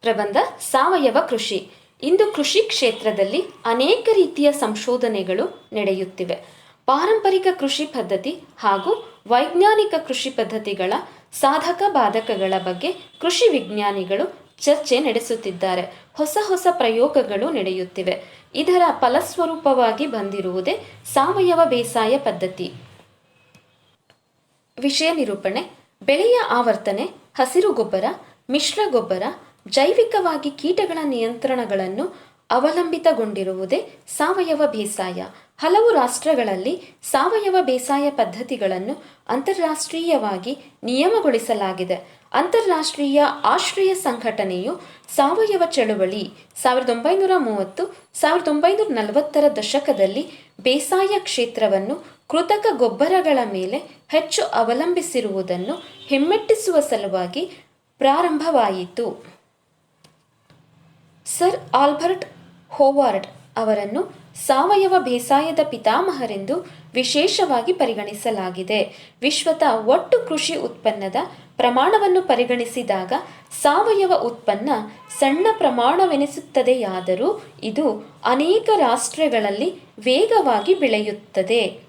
ಪ್ರಬಂಧ ಸಾವಯವ ಕೃಷಿ. ಇಂದು ಕೃಷಿ ಕ್ಷೇತ್ರದಲ್ಲಿ ಅನೇಕ ರೀತಿಯ ಸಂಶೋಧನೆಗಳು ನಡೆಯುತ್ತಿವೆ. ಪಾರಂಪರಿಕ ಕೃಷಿ ಪದ್ಧತಿ ಹಾಗೂ ವೈಜ್ಞಾನಿಕ ಕೃಷಿ ಪದ್ಧತಿಗಳ ಸಾಧಕ ಬಾಧಕಗಳ ಬಗ್ಗೆ ಕೃಷಿ ವಿಜ್ಞಾನಿಗಳು ಚರ್ಚೆ ನಡೆಸುತ್ತಿದ್ದಾರೆ. ಹೊಸ ಹೊಸ ಪ್ರಯೋಗಗಳು ನಡೆಯುತ್ತಿವೆ. ಇದರ ಫಲಸ್ವರೂಪವಾಗಿ ಬಂದಿರುವುದೇ ಸಾವಯವ ಬೇಸಾಯ ಪದ್ಧತಿ. ವಿಷಯ ನಿರೂಪಣೆ. ಬೆಳೆಯ ಆವರ್ತನೆ, ಹಸಿರು ಗೊಬ್ಬರ, ಮಿಶ್ರ ಗೊಬ್ಬರ ಜೈವಿಕವಾಗಿ ಕೀಟಗಳ ನಿಯಂತ್ರಣಗಳನ್ನು ಅವಲಂಬಿತಗೊಂಡಿರುವುದೇ ಸಾವಯವ ಬೇಸಾಯ. ಹಲವು ರಾಷ್ಟ್ರಗಳಲ್ಲಿ ಸಾವಯವ ಬೇಸಾಯ ಪದ್ಧತಿಗಳನ್ನು ಅಂತಾರಾಷ್ಟ್ರೀಯವಾಗಿ ನಿಯಮಗೊಳಿಸಲಾಗಿದೆ. ಅಂತಾರಾಷ್ಟ್ರೀಯ ಆಶ್ರಯ ಸಂಘಟನೆಯು ಸಾವಯವ ಚಳುವಳಿ ಸಾವಿರದ ಒಂಬೈನೂರ ಮೂವತ್ತು ಸಾವಿರದ ಒಂಬೈನೂರ ನಲವತ್ತರ ದಶಕದಲ್ಲಿ ಬೇಸಾಯ ಕ್ಷೇತ್ರವನ್ನು ಕೃತಕ ಗೊಬ್ಬರಗಳ ಮೇಲೆ ಹೆಚ್ಚು ಅವಲಂಬಿಸಿರುವುದನ್ನು ಹಿಮ್ಮೆಟ್ಟಿಸುವ ಸಲುವಾಗಿ ಪ್ರಾರಂಭವಾಯಿತು. ಸರ್ ಆಲ್ಬರ್ಟ್ ಹೋವಾರ್ಡ್ ಅವರನ್ನು ಸಾವಯವ ಬೇಸಾಯದ ಪಿತಾಮಹರೆಂದು ವಿಶೇಷವಾಗಿ ಪರಿಗಣಿಸಲಾಗಿದೆ. ವಿಶ್ವದ ಒಟ್ಟು ಕೃಷಿ ಉತ್ಪನ್ನದ ಪ್ರಮಾಣವನ್ನು ಪರಿಗಣಿಸಿದಾಗ ಸಾವಯವ ಉತ್ಪನ್ನ ಸಣ್ಣ ಪ್ರಮಾಣವೆನಿಸುತ್ತದೆಯಾದರೂ ಇದು ಅನೇಕ ರಾಷ್ಟ್ರಗಳಲ್ಲಿ ವೇಗವಾಗಿ ಬೆಳೆಯುತ್ತದೆ.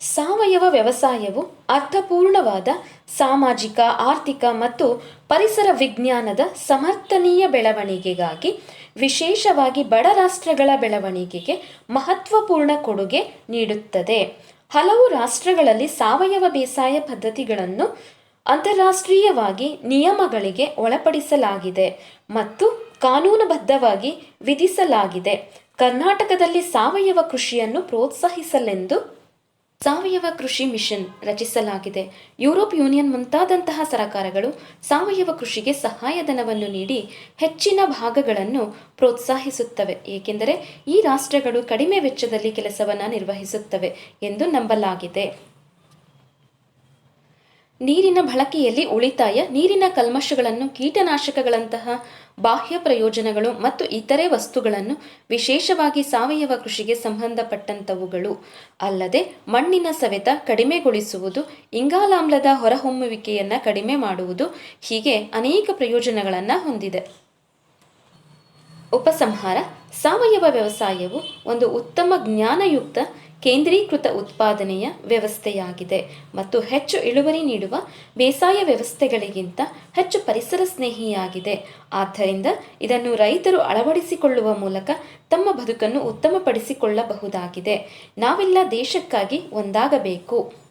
ಸಾವಯವ ವ್ಯವಸಾಯವು ಅರ್ಥಪೂರ್ಣವಾದ ಸಾಮಾಜಿಕ, ಆರ್ಥಿಕ ಮತ್ತು ಪರಿಸರ ವಿಜ್ಞಾನದ ಸಮರ್ಥನೀಯ ಬೆಳವಣಿಗೆಗಾಗಿ, ವಿಶೇಷವಾಗಿ ಬಡ ರಾಷ್ಟ್ರಗಳ ಬೆಳವಣಿಗೆಗೆ ಮಹತ್ವಪೂರ್ಣ ಕೊಡುಗೆ ನೀಡುತ್ತದೆ. ಹಲವು ರಾಷ್ಟ್ರಗಳಲ್ಲಿ ಸಾವಯವ ಬೇಸಾಯ ಪದ್ಧತಿಗಳನ್ನು ಅಂತಾರಾಷ್ಟ್ರೀಯವಾಗಿ ನಿಯಮಗಳಿಗೆ ಒಳಪಡಿಸಲಾಗಿದೆ ಮತ್ತು ಕಾನೂನುಬದ್ಧವಾಗಿ ವಿಧಿಸಲಾಗಿದೆ. ಕರ್ನಾಟಕದಲ್ಲಿ ಸಾವಯವ ಕೃಷಿಯನ್ನು ಪ್ರೋತ್ಸಾಹಿಸಲೆಂದು ಸಾವಯವ ಕೃಷಿ ಮಿಷನ್ ರಚಿಸಲಾಗಿದೆ. ಯುರೋಪ್ ಯೂನಿಯನ್ ಮುಂತಾದಂತಹ ಸರಕಾರಗಳು ಸಾವಯವ ಕೃಷಿಗೆ ಸಹಾಯಧನವನ್ನು ನೀಡಿ ಹೆಚ್ಚಿನ ಭಾಗಗಳನ್ನು ಪ್ರೋತ್ಸಾಹಿಸುತ್ತವೆ. ಏಕೆಂದರೆ ಈ ರಾಷ್ಟ್ರಗಳು ಕಡಿಮೆ ವೆಚ್ಚದಲ್ಲಿ ಕೆಲಸವನ್ನು ನಿರ್ವಹಿಸುತ್ತವೆ ಎಂದು ನಂಬಲಾಗಿದೆ. ನೀರಿನ ಬಳಕೆಯಲ್ಲಿ ಉಳಿತಾಯ, ನೀರಿನ ಕಲ್ಮಶಗಳನ್ನು, ಕೀಟನಾಶಕಗಳಂತಹ ಬಾಹ್ಯ ಪ್ರಯೋಜನಗಳು ಮತ್ತು ಇತರೆ ವಸ್ತುಗಳನ್ನು ವಿಶೇಷವಾಗಿ ಸಾವಯವ ಕೃಷಿಗೆ ಸಂಬಂಧಪಟ್ಟಂತವುಗಳು. ಅಲ್ಲದೆ, ಮಣ್ಣಿನ ಸವೆತ ಕಡಿಮೆಗೊಳಿಸುವುದು, ಇಂಗಾಲಾಮ್ಲದ ಹೊರಹೊಮ್ಮುವಿಕೆಯನ್ನು ಕಡಿಮೆ ಮಾಡುವುದು ಹೀಗೆ ಅನೇಕ ಪ್ರಯೋಜನಗಳನ್ನು ಹೊಂದಿದೆ. ಉಪಸಂಹಾರ, ಸಾವಯವ ವ್ಯವಸಾಯವು ಒಂದು ಉತ್ತಮ ಜ್ಞಾನಯುಕ್ತ ಕೇಂದ್ರೀಕೃತ ಉತ್ಪಾದನೆಯ ವ್ಯವಸ್ಥೆಯಾಗಿದೆ ಮತ್ತು ಹೆಚ್ಚು ಇಳುವರಿ ನೀಡುವ ಬೇಸಾಯ ವ್ಯವಸ್ಥೆಗಳಿಗಿಂತ ಹೆಚ್ಚು ಪರಿಸರ ಸ್ನೇಹಿಯಾಗಿದೆ. ಆದ್ದರಿಂದ ಇದನ್ನು ರೈತರು ಅಳವಡಿಸಿಕೊಳ್ಳುವ ಮೂಲಕ ತಮ್ಮ ಬದುಕನ್ನು ಉತ್ತಮಪಡಿಸಿಕೊಳ್ಳಬಹುದಾಗಿದೆ. ನಾವೆಲ್ಲ ದೇಶಕ್ಕಾಗಿ ಒಂದಾಗಬೇಕು.